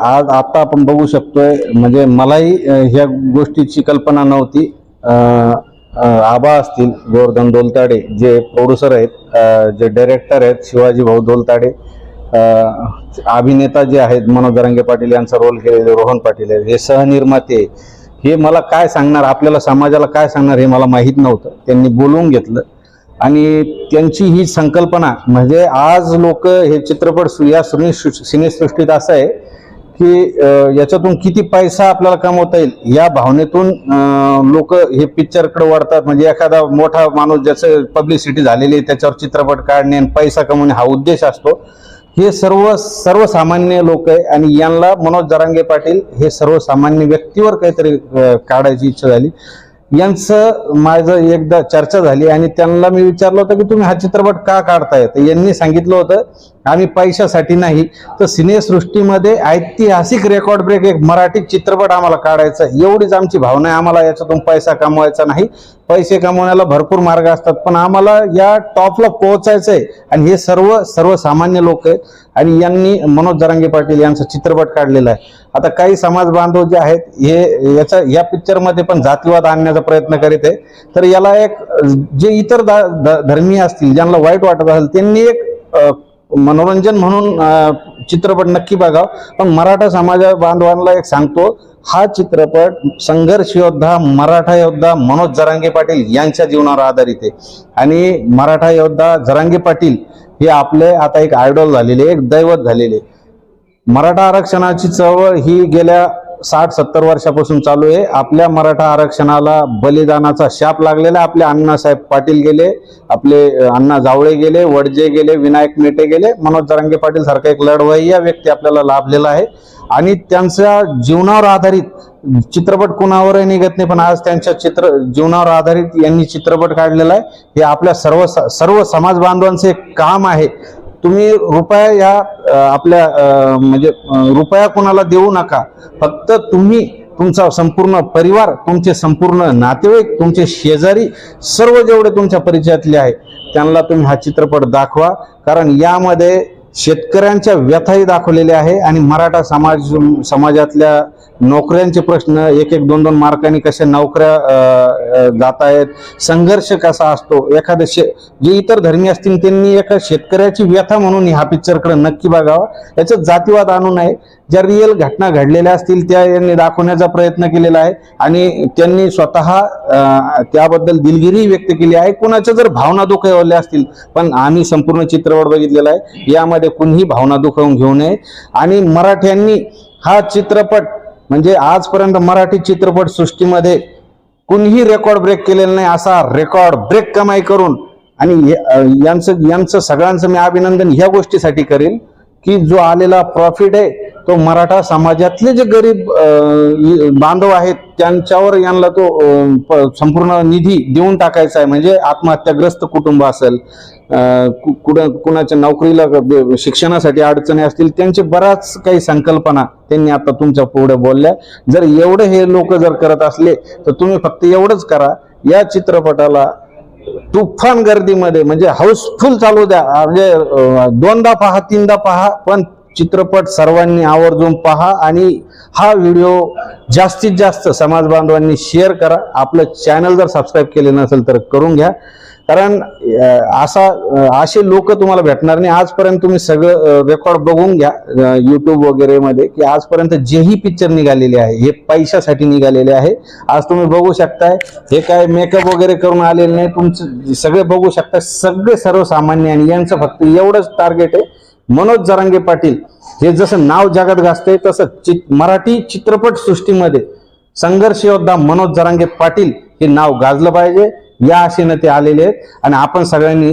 आज आता आपण बघू शकतोय म्हणजे मलाही ह्या गोष्टीची कल्पना नव्हती. आबा असतील गोवर्धन दोलताडे जे प्रोड्युसर आहेत जे डायरेक्टर आहेत शिवाजी भाऊ दोलताडे अभिनेता जे आहेत मनोज दरंगे पाटील यांचा रोल केलेले रोहन पाटील आहेत हे सहनिर्माते हे मला काय सांगणार आपल्याला समाजाला काय सांगणार हे मला माहीत नव्हतं. त्यांनी बोलवून घेतलं. आणि त्यांची ही संकल्पना म्हणजे आज लोक हे चित्रपट या सिनेसृष्टीत असं आहे की याच्यातून किती पैसा आपल्याला कमवता येईल या भावनेतून लोक हे पिक्चरकडे वळतात. म्हणजे एखादा मोठा माणूस ज्याचं पब्लिसिटी झालेली आहे त्याच्यावर चित्रपट काढणे आणि पैसा कमवणे हा उद्देश असतो. हे सर्व सर्वसामान्य लोक आहे आणि यांना मनोज जरांगे पाटील हे सर्वसामान्य व्यक्तीवर काहीतरी काढायची इच्छा झाली. यांचं माझं एकदा चर्चा झाली आणि त्यांना मी विचारलं होतं की तुम्ही हा चित्रपट का काढताय? तर यांनी सांगितलं होतं आम्ही पैशासाठी नाही तर सिनेसृष्टीमध्ये ऐतिहासिक रेकॉर्ड ब्रेक एक मराठी चित्रपट आम्हाला काढायचा. आहे. एवढीच आमची भावना आहे. आम्हाला याच्यातून पैसा कमवायचा नाही. पैसे कमवण्याला भरपूर मार्ग असतात पण आम्हाला या टॉपला पोहोचायचं आहे आणि हे सर्व सर्वसामान्य लोक आहेत. आणि यांनी मनोज जरांगे पाटील यांचा चित्रपट काढलेला आहे. आता काही समाज बांधव जे आहेत हे याचा या पिक्चरमध्ये पण जातीवाद आणण्याचा प्रयत्न करीत आहे तर याला एक जे इतर ध- धर्मीय असतील ज्यांना वाईट वाटत असेल त्यांनी एक मनोरंजन म्हणून चित्रपट नक्की बघाव पण मराठा समाजा बांधवांना एक सांगतो हा चित्रपट संघर्ष योद्धा मराठा योद्धा मनोज जरांगे पाटील यांच्या जीवनावर आधारित आहे. आणि मराठा योद्धा जरांगे पाटील हे आपले आता एक आयडॉल झालेले एक दैवत झालेले. मराठा आरक्षणाची चळवळ ही गेल्या साठ सत्तर वर्षापासून चालू आहे. आपल्या मराठा आरक्षणाला बलिदानाचा शाप लागलेला आहे. आपले अण्णासाहेब पाटील गेले आपले अण्णा जावळे गेले वडजे गेले विनायक मेटे गेले मनोज जरांगे पाटील सारखा एक या व्यक्ती आपल्याला लाभलेला आहे. आणि त्यांच्या जीवनावर आधारित चित्रपट कुणावरही निघत नाही पण आज त्यांच्या चित्र जीवनावर आधारित यांनी चित्रपट काढलेला आहे. हे आपल्या सर्व सर्व समाज बांधवांचे एक काम आहे. तुम्ही रुपया या आपल्या म्हणजे रुपया कोणाला देऊ नका. फक्त तुम्ही तुमचा संपूर्ण परिवार तुमचे संपूर्ण नातेवाईक तुमचे शेजारी सर्व जेवढे तुमच्या परिचयातले आहे त्यांना तुम्ही हा चित्रपट दाखवा. कारण यामध्ये शेतकऱ्यांच्या व्यथाही दाखवलेल्या आहे आणि मराठा समाज समाजातल्या नोकऱ्यांचे प्रश्न एक एक दोन दोन मार्कांनी कशा नोकऱ्या जात आहेत संघर्ष कसा असतो एखादं शे जे इतर धर्मी असतील त्यांनी एका शेतकऱ्याची व्यथा म्हणून हा पिक्चरकडे नक्की बघावा. याच्यात जातीवाद आणू नये. ज्या रिअल घटना घडलेल्या असतील त्या यांनी दाखवण्याचा प्रयत्न केलेला आहे आणि त्यांनी स्वतः त्याबद्दल दिलगिरी व्यक्त केली आहे. कोणाच्या जर भावना दुखावल्या असतील पण आम्ही संपूर्ण चित्रपट बघितलेला आहे. यामध्ये कुणीही भावना दुखावून घेऊ नये. आणि मराठ्यांनी हा चित्रपट म्हणजे आजपर्यंत मराठी चित्रपट सृष्टीमध्ये कुणीही रेकॉर्ड ब्रेक केलेला नाही असा रेकॉर्ड ब्रेक कमाई करून आणि यांचं यांचं सगळ्यांचं मी अभिनंदन ह्या गोष्टीसाठी करेल की जो आलेला प्रॉफिट आहे तो मराठा समाजातले जे गरीब बांधव आहेत त्यांच्यावर यांना तो प- संपूर्ण निधी देऊन टाकायचा आहे. म्हणजे आत्महत्याग्रस्त कुटुंब असेल कु- कुठं कुणाच्या नोकरीला शिक्षणासाठी अडचणी असतील त्यांची बऱ्याच काही संकल्पना त्यांनी आता तुमच्यापुढे बोलल्या. जर एवढे हे लोक जर करत असले तर तुम्ही फक्त एवढंच करा. या चित्रपटाला तुफान गर्दीमध्ये म्हणजे हाऊसफुल चालू द्या. म्हणजे दोनदा पहा तीनदा पहा पण चित्रपट सर्वांनी आवर्जून पहा आणि हा व्हिडिओ जास्तीत जास्त समाज बांधवांनी शेअर करा. आपलं चॅनल जर सबस्क्राईब केले नसेल तर करून घ्या. कारण असा असे लोक तुम्हाला भेटणार नाही. आजपर्यंत तुम्ही सगळं रेकॉर्ड बघून घ्या यूट्यूब वगैरेमध्ये की आजपर्यंत जेही पिक्चर निघालेले आहे हे पैशासाठी निघालेले आहे. आज तुम्ही बघू शकताय हे काय मेकअप वगैरे करून आलेले नाही. तुमचं सगळे बघू शकता सगळे सर्वसामान्य आणि यांचं फक्त एवढंच टार्गेट आहे. मनोज जरांगे पाटील हे जसं नाव जगात गाजतंय तसं चित मराठी चित्रपट सृष्टीमध्ये संघर्ष योद्धा मनोज जरांगे पाटील हे नाव गाजलं पाहिजे. या आशेनं ते आलेले आहेत. आणि आपण सगळ्यांनी